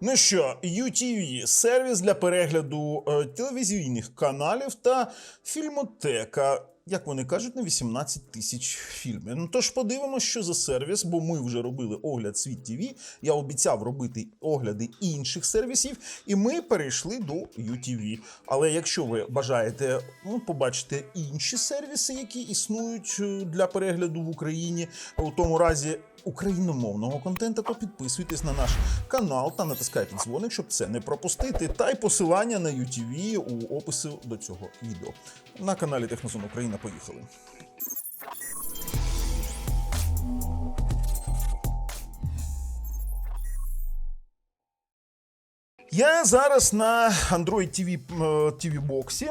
Ну що, UTV – сервіс для перегляду е, телевізійних каналів та фільмотека. Як вони кажуть, на 18 тисяч фільмів. Ну тож подивимося, що за сервіс, бо ми вже робили огляд Світ ТВ. Я обіцяв робити огляди інших сервісів, і ми перейшли до UTV. Але якщо ви бажаєте ну, побачити інші сервіси, які існують е, для перегляду в Україні, у тому разі україномовного контенту, то підписуйтесь на наш канал та натискайте дзвоник, щоб це не пропустити. Та й посилання на UTV у описі до цього відео. На каналі Технозон Україна. Поїхали. Я зараз на Android TV, е, TV боксі.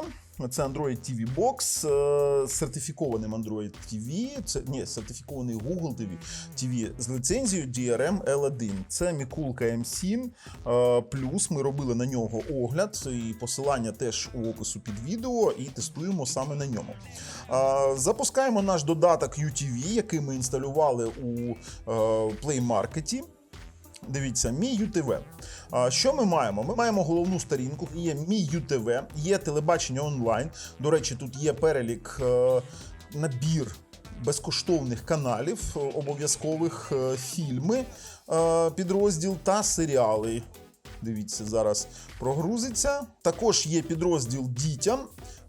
Це Android TV Box е, з сертифікованим Android TV. Це ні, сертифікований Google TV, TV з ліцензією DRM L1. Це Мікулка M7. е, Плюс ми робили на нього огляд, і посилання теж у опису під відео, і тестуємо саме на ньому. Е, Запускаємо наш додаток UTV, який ми інсталювали у е, Play Market. Дивіться, мій ЮТВ. А, Що ми маємо? Ми маємо головну сторінку, є мій ЮТВ, є телебачення онлайн. До речі, тут є перелік е, набір безкоштовних каналів, е, обов'язкових е, фільми, підрозділ та серіали. Дивіться, зараз прогрузиться. Також є підрозділ дітям.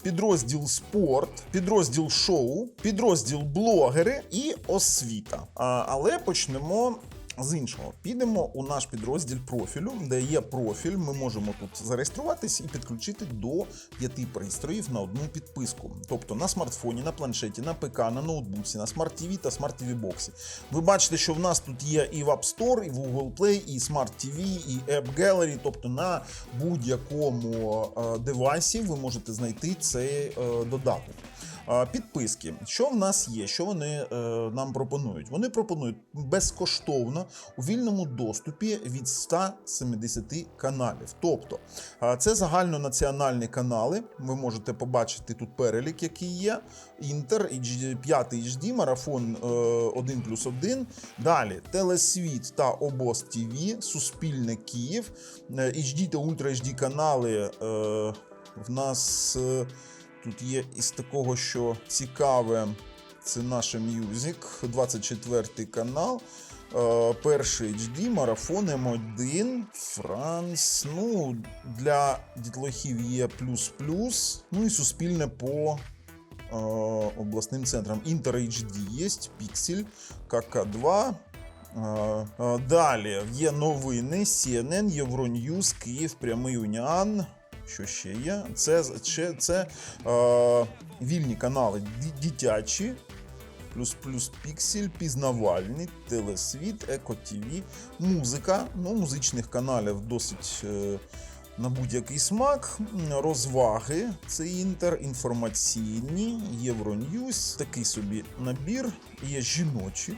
Підрозділ спорт, підрозділ шоу, підрозділ блогери і освіта. Але почнемо з іншого. Підемо у наш підрозділ профілю, де є профіль. Ми можемо тут зареєструватись і підключити до п'яти пристроїв на одну підписку. Тобто на смартфоні, на планшеті, на ПК, на ноутбуці, на Smart TV та Smart TV боксі. Ви бачите, що в нас тут є і в App Store, і в Google Play, і Smart TV, і App Gallery. Тобто на будь-якому е, девайсі ви можете знайти цей е, додаток. Підписки. Що в нас є? Що вони е, нам пропонують? Вони пропонують безкоштовно у вільному доступі від 170 каналів. Тобто це загальнонаціональні канали. Ви можете побачити тут перелік, який є. Інтер, HD, 5 HD, марафон е, 1 плюс 1. Далі Телесвіт та Обоз ТВ, Суспільне Київ, е, HD та Ультра HD канали. Е, в нас. Тут є із такого, що цікаве, це наш Music, 24 канал. е, Перший HD, марафон М1, Франс. Ну, для дітлахів є плюс-плюс. Ну і суспільне по е, обласним центрам. Інтер HD є, Pixel, КК2. Е, е, Далі є новини, CNN, Euronews, Київ, Прямий Уніан. Що ще є? Це, це, це е, вільні канали дитячі, плюс плюс піксель, пізнавальний, телесвіт, еко ТВ, музика. Ну, музичних каналів досить е, на будь-який смак. Розваги, це інтер, інформаційні, Євроньюз, такий собі набір. Є жіночі,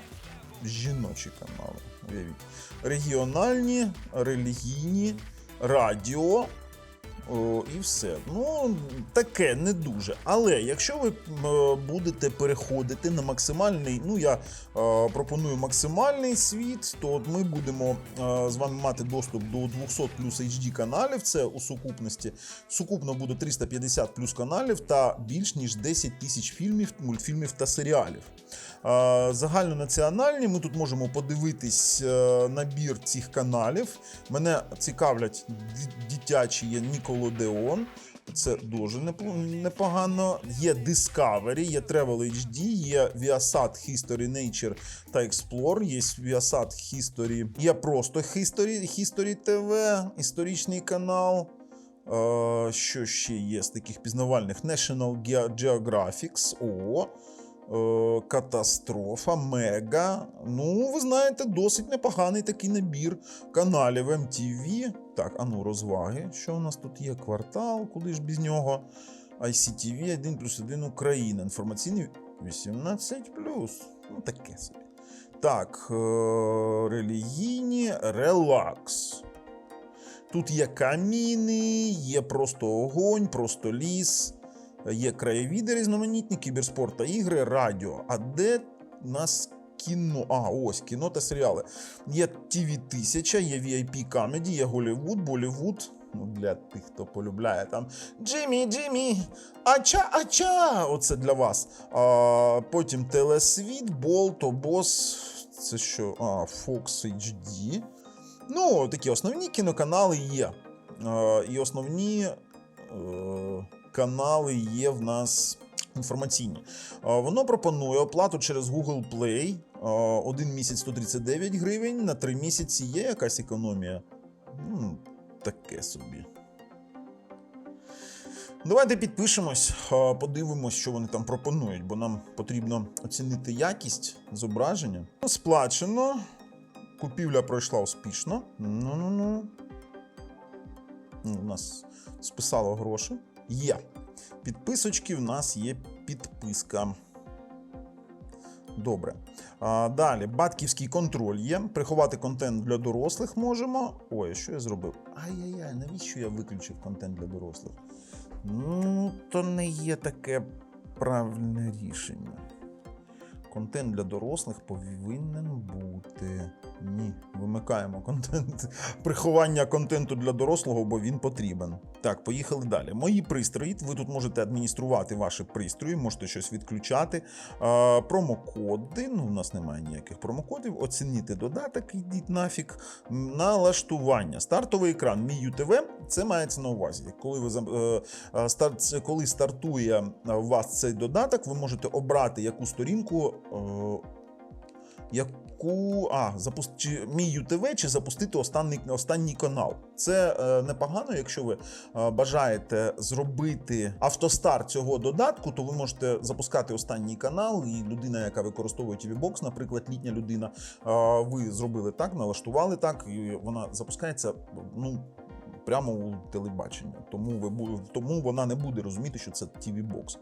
жіночі канали. Уявіть. Регіональні, релігійні, радіо. О, і все. Ну, таке не дуже. Але якщо ви е, будете переходити на максимальний, ну я е, пропоную максимальний світ, то ми будемо е, з вами мати доступ до 200 плюс HD каналів. Це у сукупності. Сукупно буде 350 плюс каналів та більш ніж 10 тисяч фільмів, мультфільмів та серіалів. Е, Загальнонаціональні ми тут можемо подивитись е, набір цих каналів. Мене цікавлять дитячі є Nickelodeon. Це дуже непогано. Є Discovery, є Travel HD, є Viasat History Nature та Explore, є Viasat History, є просто History, History TV, історичний канал. Е, Що ще є з таких пізнавальних? National Ge- Geographic, о, е, Катастрофа, Мега. Ну, ви знаєте, досить непоганий такий набір каналів MTV. Так, а ну, розваги. Що у нас тут є? Квартал, куди ж без нього? ICTV 1 плюс 1 Україна. Інформаційний 18 Ну, таке собі. Так, е, релігійні, релакс. Тут є каміни, є просто огонь, просто ліс, є краєвіди різноманітні, кіберспорт та ігри, радіо. А де нас кіно. А, ось кіно та серіали. Є TV 1000, є VIP Comedy, є Голівуд, Болівуд. Ну, для тих, хто полюбляє там Джиммі, Джиммі, ача, ача. Оце для вас. А, потім Телесвіт, Болт, Обос. Це що? А, Fox HD. Ну, такі основні кіноканали є. Е, і основні е, канали є в нас інформаційні. Воно пропонує оплату через Google Play. Е, один місяць 139 гривень, на три місяці є якась економія. Ну, таке собі. Давайте підпишемось, е, подивимось, що вони там пропонують, бо нам потрібно оцінити якість зображення. Сплачено. Купівля пройшла успішно. Ну-ну-ну. Ну, У нас списало гроші. Є. Підписочки, в нас є підписка. Добре. Далі, батьківський контроль є. Приховати контент для дорослих можемо. Ой, що я зробив? Ай-яй-яй, навіщо я виключив контент для дорослих? Ну, то не є таке правильне рішення. Контент для дорослих повинен бути. Ні, вимикаємо контент. Приховання контенту для дорослого, бо він потрібен. Так, поїхали далі. Мої пристрої. Ви тут можете адмініструвати ваші пристрої, можете щось відключати. А, промокоди. Ну, у нас немає ніяких промокодів. Оцінити додаток, йдіть нафік. Налаштування. Стартовий екран. Мій ЮТВ. Це мається на увазі. Коли ви е, е, старт, коли стартує е, у вас цей додаток, ви можете обрати яку сторінку. Е, Яку а запуст... чи мій ЮТВ, чи запустити останній останній канал. Це е, непогано, якщо ви е, бажаєте зробити автостарт цього додатку, то ви можете запускати останній канал, і людина, яка використовує TV Box, наприклад, літня людина, е, ви зробили так, налаштували так, і вона запускається. Ну прямо у телебачення. Тому ви тому вона не буде розуміти, що це TV.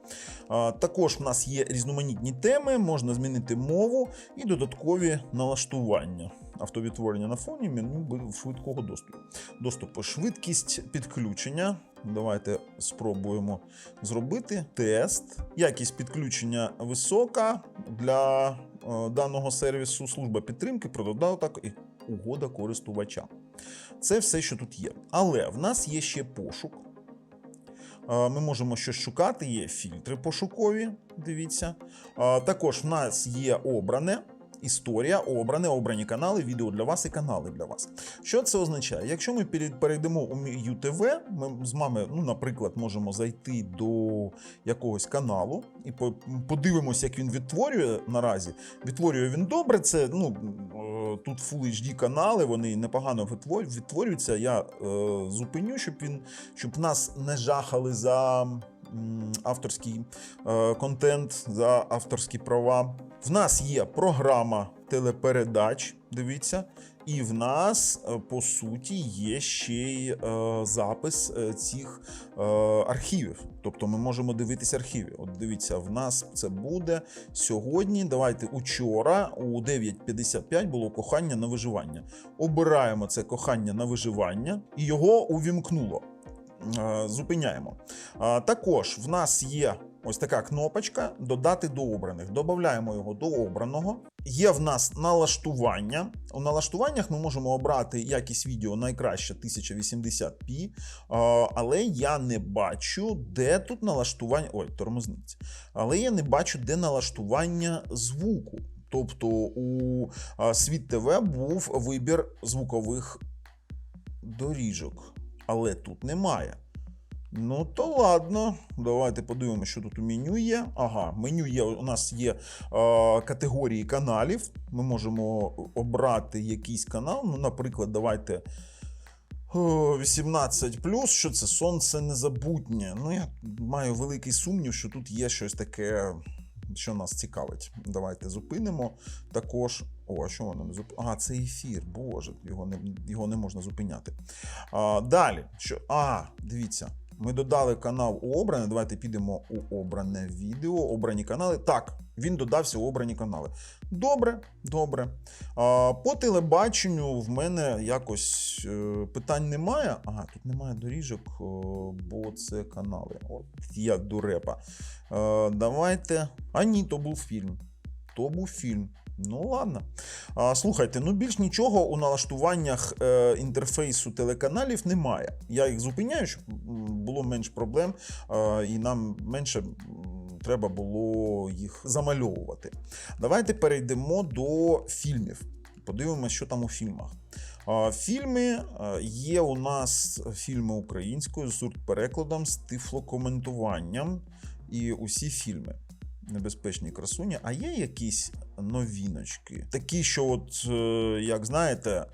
А, також в нас є різноманітні теми, можна змінити мову і додаткові налаштування. Автовідтворення на фоні меню швидкого доступу. доступу. Швидкість підключення. Давайте спробуємо зробити тест. Якість підключення висока для е, даного сервісу. Служба підтримки про додаток і угода користувача. Це все, що тут є. Але в нас є ще пошук. Ми можемо щось шукати, є фільтри пошукові. Дивіться. Також в нас є обране. Історія, обране, обрані канали, відео для вас і канали для вас. Що це означає? Якщо ми перейдемо у ЮТВ, ми з вами, ну, наприклад, можемо зайти до якогось каналу і по- подивимося, як він відтворює наразі. Відтворює він добре. Це ну е, тут Full HD канали, вони непогано відтвор- відтворюються. Я е, зупиню, щоб він щоб нас не жахали за авторський е, контент, за авторські права. В нас є програма телепередач. Дивіться. І в нас, е, по суті, є ще й е, запис цих архівів. Тобто ми можемо дивитися архіви. От дивіться, в нас це буде сьогодні. Давайте учора у 9.55 було кохання на виживання. Обираємо це кохання на виживання і його увімкнуло. Е, Зупиняємо. Також в нас є ось така кнопочка додати до обраних. Додаємо його до обраного. Є в нас налаштування. У налаштуваннях ми можемо обрати якість відео найкраще 1080p, але я не бачу, де тут налаштування. Ой, тормозниці. Але я не бачу, де налаштування звуку. Тобто у Світ ТВ був вибір звукових доріжок, але тут немає. Ну, то ладно. Давайте подивимося, що тут у меню є. Ага, меню є. У нас є е, категорії каналів. Ми можемо обрати якийсь канал. Ну, наприклад, давайте. о, 18 що це сонце незабутнє. Ну, я маю великий сумнів, що тут є щось таке, що нас цікавить. Давайте зупинимо. Також. О, а що воно не зуп... А, це ефір. Боже, його не, його не можна зупиняти. А, далі. Що? А, дивіться. Ми додали канал у обране. Давайте підемо у обране відео, обрані канали. Так, він додався у обрані канали. Добре, добре. По телебаченню в мене якось е, питань немає. Ага, тут немає доріжок, бо це канали. От я дурепа. Е, давайте. А ні, то був фільм. То був фільм. Ну, ладно. А, слухайте, ну більш нічого у налаштуваннях е, інтерфейсу телеканалів немає. Я їх зупиняю, щоб було менш проблем, е, і нам менше треба було їх замальовувати. Давайте перейдемо до фільмів. Подивимося, що там у фільмах. Фільми е, є у нас фільми українською з сурт-перекладом, з тифлокоментуванням. І усі фільми небезпечні красуні. А є якісь новіночки? Такі, що, от, е, як знаєте, е,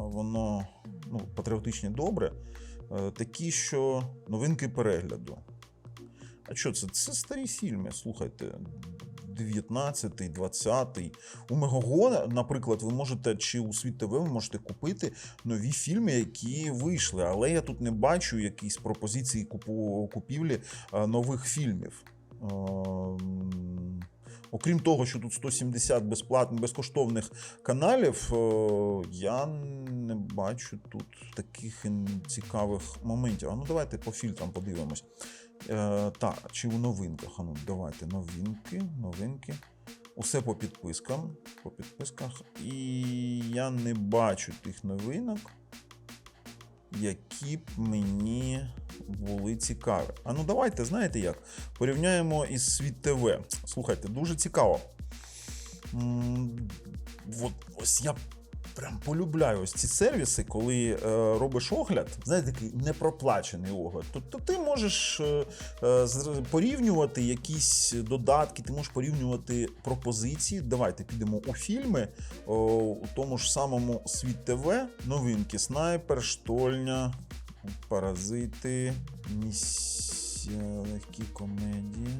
воно ну, патріотичні добре. е, Такі, що новинки перегляду. А що це? Це старі фільми. Слухайте. 19-й, 20-й. У Мегого, наприклад, ви можете, чи у Світ ТВ ви можете купити нові фільми, які вийшли. Але я тут не бачу якісь пропозиції купу, купівлі нових фільмів. Окрім того, що тут 170 безплатних безкоштовних каналів, е, я не бачу тут таких цікавих моментів. А ну давайте по фільтрам подивимось. Е, так, чи у новинках? А ну, давайте новинки, новинки. Усе по підпискам. По підписках. І я не бачу тих новинок, які б мені були цікаві. А ну давайте, знаєте як? Порівняємо із Світ ТВ. Слухайте, дуже цікаво. От ось я прям полюбляю ось ці сервіси, коли е, робиш огляд, знаєте, такий непроплачений огляд. Тобто ти можеш е, е, порівнювати якісь додатки, ти можеш порівнювати пропозиції. Давайте підемо у фільми о, у тому ж самому Світ ТВ, новинки Снайпер, Штольня, Паразити, місія, легкі комедії.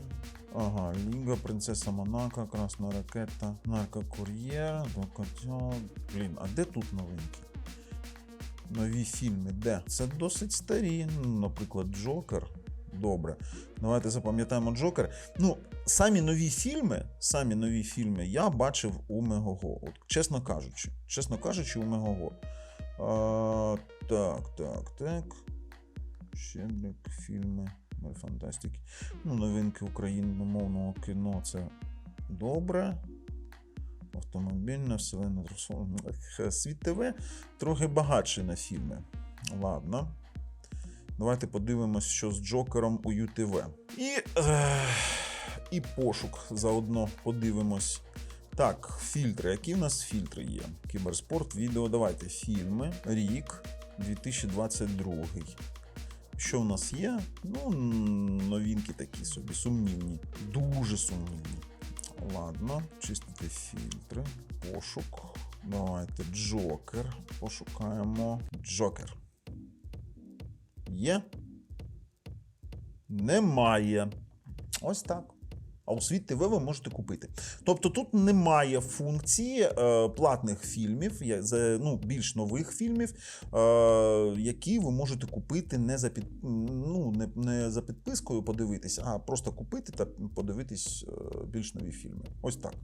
Ага, Ліга, Принцеса Монако, Красна ракета, Наркокур'єр, Докотьо. Блін, а де тут новинки? Нові фільми, де? Це досить старі. Наприклад, Джокер. Добре. Давайте запам'ятаємо Джокер. Ну, самі нові фільми, самі нові фільми я бачив у Мегого. От, чесно кажучи, чесно кажучи, у Мегого. А, так, так, так. Щедрик, фільми, фантастики. Ну, новинки україномовного кіно це добре. Автомобільна, вселена трансформ- Ех, Світ ТВ трохи багатший на фільми. Ладно. Давайте подивимось, що з Джокером у ЮТВ. І, е, і пошук заодно подивимось. Так, фільтри. Які в нас фільтри є? Кіберспорт, відео. Давайте. Фільми. Рік 2022. Що в нас є? Ну, новинки такі собі, сумнівні. Дуже сумнівні. Ладно, чистити фільтри. Пошук. Давайте Джокер. Пошукаємо. Джокер. Є? Немає. Ось так. А у світ ТВ ви можете купити. Тобто тут немає функції е, платних фільмів, за, ну, більш нових фільмів, е, які ви можете купити не за, під, ну, не, не за підпискою подивитись, а просто купити та подивитись е, більш нові фільми. Ось так.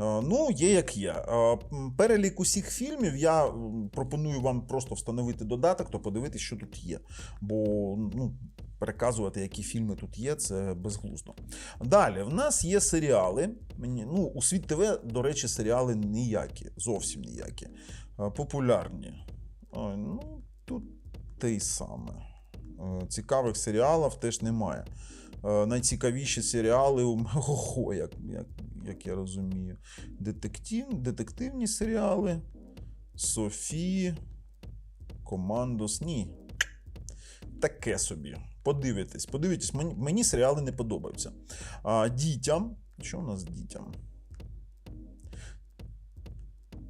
Е, ну, є як є. Е, перелік усіх фільмів я пропоную вам просто встановити додаток, то подивитись, що тут є. Бо ну, переказувати, які фільми тут є, це безглуздо. Далі, в нас є серіали. Ну, у світ ТВ, до речі, серіали ніякі, зовсім ніякі. Е, Популярні. Ну, тут те й саме. Е, Цікавих серіалів теж немає. Е, Найцікавіші серіали у Мегого, як, як, як я розумію. Детектив, детективні серіали. Софі. Командос. Ні. Таке собі. Подивитесь, подивитесь, мені, мені серіали не подобаються. А, дітям. Що у нас з дітям?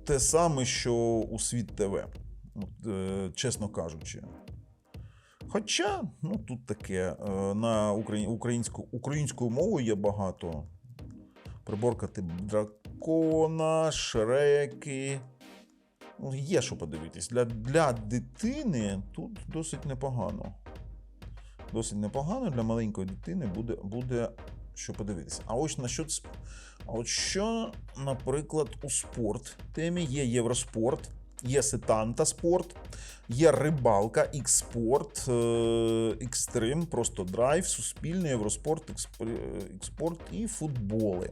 Те саме, що у світ ТВ, от, е, чесно кажучи. Хоча, ну тут таке, е, на україн, українську, українською мовою є багато. Приборка тип дракона, шреки. Ну, Є що подивитись. Для, для дитини тут досить непогано. Досить непогано для маленької дитини буде, буде що подивитися. А ось на що це? а от що, наприклад, у спорт темі є Євроспорт, є Сетанта спорт, є рибалка, X-спорт, Екстрим, просто драйв, суспільний, Євроспорт, експорт і футболи.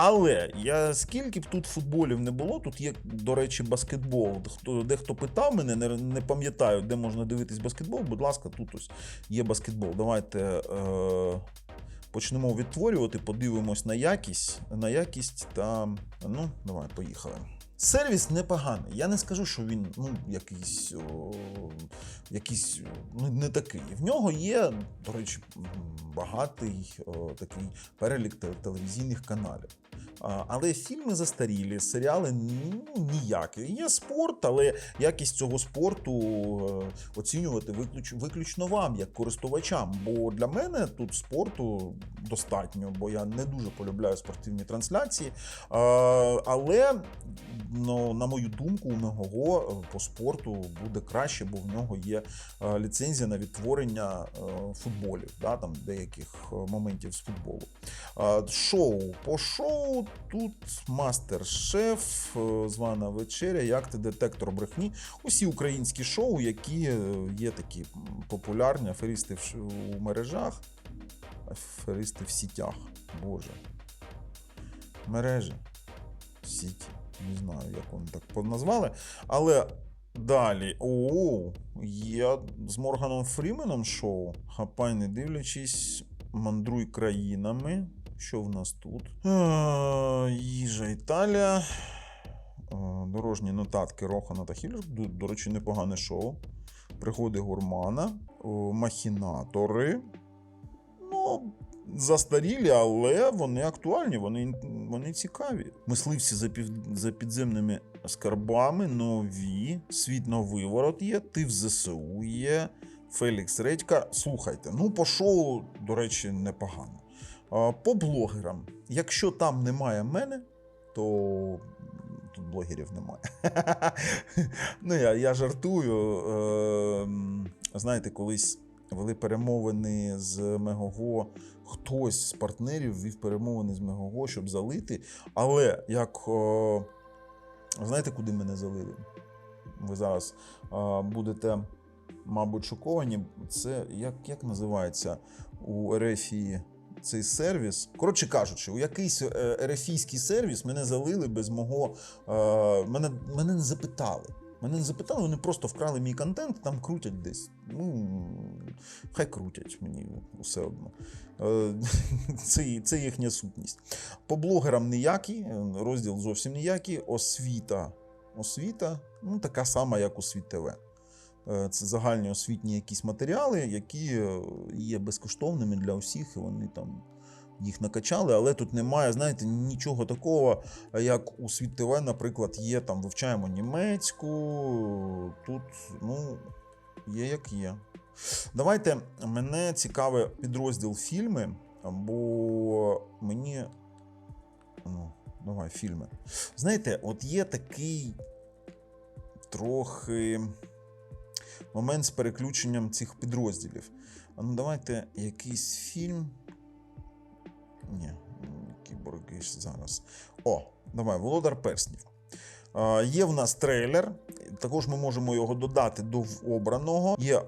Але я скільки б тут футболів не було, тут є, до речі, баскетбол. Хто дехто питав мене, не, не пам'ятаю, де можна дивитись баскетбол. Будь ласка, тут ось є баскетбол. Давайте е, почнемо відтворювати, подивимось на якість, на якість та ну, давай, поїхали. Сервіс непоганий. Я не скажу, що він ну, якийсь, о, якийсь ну, не такий. В нього є, до речі, багатий о, такий перелік телевізійних каналів. А, Але фільми застарілі, серіали ну, ніякі. Є спорт, але якість цього спорту е, оцінювати виключ, виключно вам, як користувачам. Бо для мене тут спорту достатньо, бо я не дуже полюбляю спортивні трансляції. А, Але, ну, на мою думку, у Мегого по спорту буде краще, бо в нього є е, ліцензія на відтворення е, футболів, да, там деяких е, моментів з футболу. Шоу по шоу тут мастер-шеф, е, звана вечеря, як ти детектор брехні. Усі українські шоу, які е, є такі популярні, аферисти у мережах, аферисти в сітях. Боже. Мережі. Сіті. Як вони так назвали. Але далі. О, є з Морганом Фріменом шоу. Хапай, не дивлячись, мандруй країнами. Що в нас тут? Їжа Італія. Дорожні нотатки Рохана та Хіллер. До, до речі, непогане шоу. Пригоди гурмана. Махінатори. Ну, застарілі, але вони актуальні, вони, вони цікаві. Мисливці за, пів, за підземними скарбами, нові, світ на виворот є, ти в ЗСУ є, Фелікс Редька. Слухайте, ну по шоу, до речі, непогано. По блогерам. Якщо там немає мене, то тут блогерів немає. ну, я, я жартую. Е, знаєте, колись вели перемовини з Мегого. Хтось з партнерів вів перемовини з Мегого, щоб залити. Але як. Знаєте, куди мене залили? Ви зараз будете, мабуть, шоковані. Це як, як називається у Ерефії цей сервіс? Коротше кажучи, у якийсь е, ерефійський сервіс мене залили без мого. Е, мене, мене не запитали. Мене не запитали, вони просто вкрали мій контент, там крутять десь. Ну, хай крутять мені все одно. Е, Це, це їхня сутність. По блогерам ніякий, розділ зовсім ніякий. Освіта. Освіта, ну, така сама, як у Світ ТВ. Е, Це загальні освітні якісь матеріали, які є безкоштовними для усіх, і вони там їх накачали, але тут немає, знаєте, нічого такого, як у Світ ТВ, наприклад, є там вивчаємо німецьку. Тут, ну, є як є. Давайте мене цікавий підрозділ фільми, бо мені. Ну, давай, фільми. Знаєте, от є такий трохи момент з переключенням цих підрозділів. Ну давайте якийсь фільм. Ні, кіборги зараз. О, давай, Володар Перснів. А, Є в нас трейлер, також ми можемо його додати до обраного. Є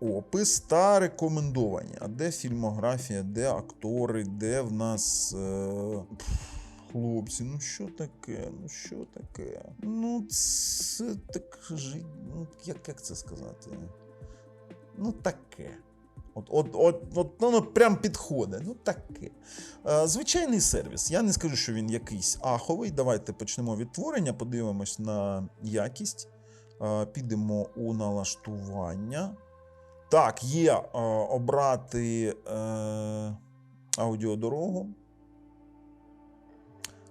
опис та рекомендовані. А де фільмографія, де актори, де в нас. Е... Хлопці, ну що таке? Ну що таке? Ну, це так ну, як, як це сказати? Ну, таке. От, от, от, от воно прям підходить. Ну таке. Е, Звичайний сервіс. Я не скажу, що він якийсь аховий. Давайте почнемо відтворення, подивимось на якість. Е, Підемо у налаштування. Так, є е, обрати аудіодорогу.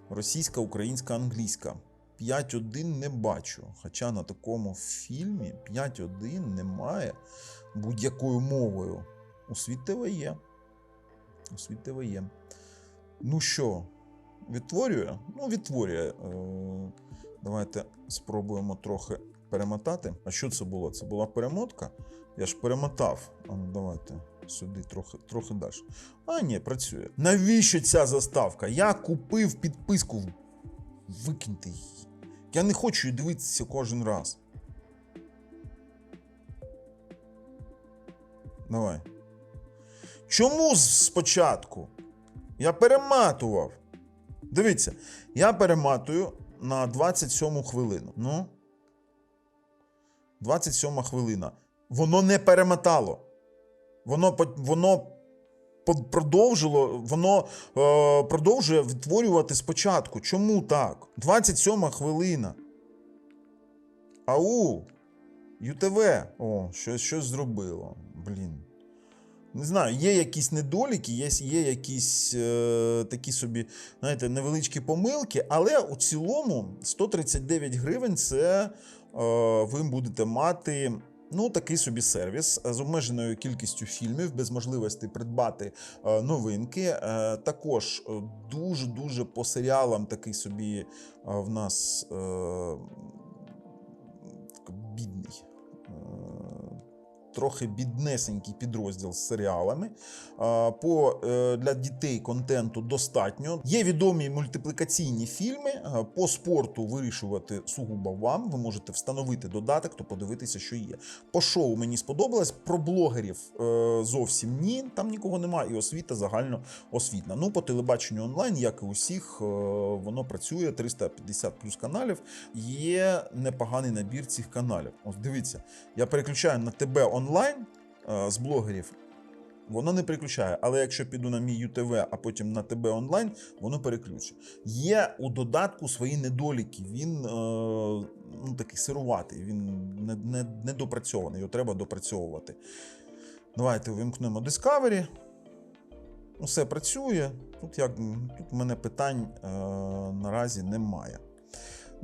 Російська, українська, англійська. 5.1 не бачу. Хоча на такому фільмі 5.1 немає будь-якою мовою. У світ ТВ є. У світ ТВ є. Ну що, відтворює? Ну, відтворює. Е, Давайте спробуємо трохи перемотати. А що це було? Це була перемотка? Я ж перемотав. А ну давайте сюди трохи, трохи далі. А, ні, працює. Навіщо ця заставка? Я купив підписку. Викиньте її. Я не хочу її дивитися кожен раз. Давай. Чому спочатку? Я перематував. Дивіться, я перематую на 27 хвилину. Ну. 27 хвилина. Воно не перемотало. Воно, воно продовжило, воно е, продовжує відтворювати спочатку. Чому так? 27 хвилина. Ау! ЮТВ. О, щось, щось зробило. Блін. Не знаю, є якісь недоліки, є, є якісь е, такі собі, знаєте, невеличкі помилки, але у цілому 139 гривень це е, ви будете мати. Ну, такий собі сервіс з обмеженою кількістю фільмів, без можливості придбати е, новинки. Е, також дуже дуже по серіалам такий собі е, в нас е, бідний. Трохи біднесенький підрозділ з серіалами. По е, для дітей контенту достатньо. Є відомі мультиплікаційні фільми. По спорту вирішувати сугубо вам. Ви можете встановити додаток, то подивитися, що є. По шоу мені сподобалось. Про блогерів е, зовсім ні. Там нікого немає. І освіта загально освітна. Ну, по телебаченню онлайн, як і усіх, е, воно працює 350 плюс каналів. Є непоганий набір цих каналів. Ось дивіться, я переключаю на тебе онлайн е, з блогерів. Воно не переключає, але якщо піду на мій ЮТВ, а потім на ТБ онлайн, воно переключить. Є у додатку свої недоліки. Він е, ну, такий сируватий, він не допрацьований, його треба допрацьовувати. Давайте вимкнемо Discovery. Усе працює. Тут, як, тут в мене питань е, наразі немає.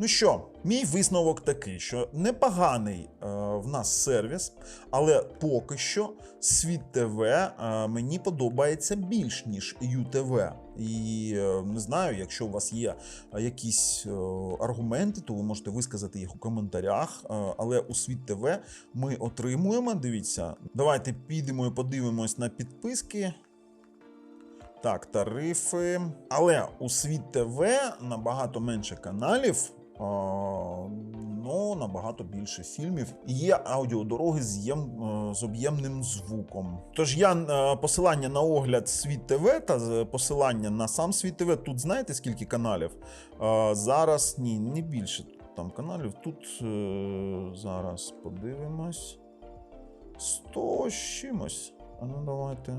Ну що, мій висновок такий, що непоганий е, в нас сервіс, але поки що світ ТВ е, мені подобається більш ніж ЮТВ. І е, не знаю, якщо у вас є е, якісь е, аргументи, то ви можете висказати їх у коментарях. Е, але у світ ТВ ми отримуємо. Дивіться, давайте підемо і подивимось на підписки. Так, тарифи. Але у світ ТВ набагато менше каналів. Ну, набагато більше фільмів. І Є аудіодороги е, з об'ємним звуком. Тож я е, посилання на огляд Світ ТВ та посилання на сам Світ ТВ. Тут знаєте скільки каналів? Зараз ні, не більше там каналів. Тут е, зараз подивимось. 100 з чимось. А ну давайте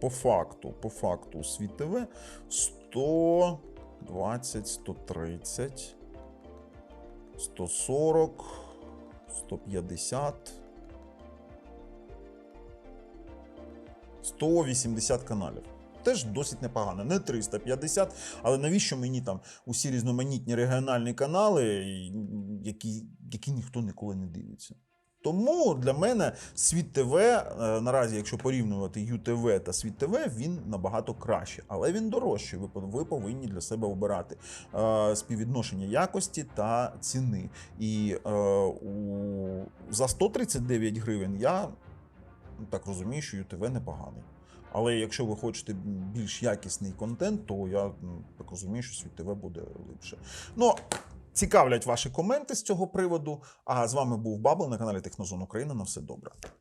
по факту, по факту світ ТВ 120, 130, 140, 150, 180 каналів. Теж досить непогано. Не 350, але навіщо мені там усі різноманітні регіональні канали, які, які ніхто ніколи не дивиться. Тому для мене світ ТВ, е, наразі, якщо порівнювати ЮТВ та світ ТВ, він набагато краще, але він дорожчий. Ви, ви повинні для себе обирати е, співвідношення якості та ціни. І е, у, за 139 гривень я так розумію, що ЮТВ непоганий. Але якщо ви хочете більш якісний контент, то я так розумію, що світ ТВ буде ліпше. Ну, цікавлять ваші коменти з цього приводу. А з вами був Бабл на каналі Технозон Україна. На все добре.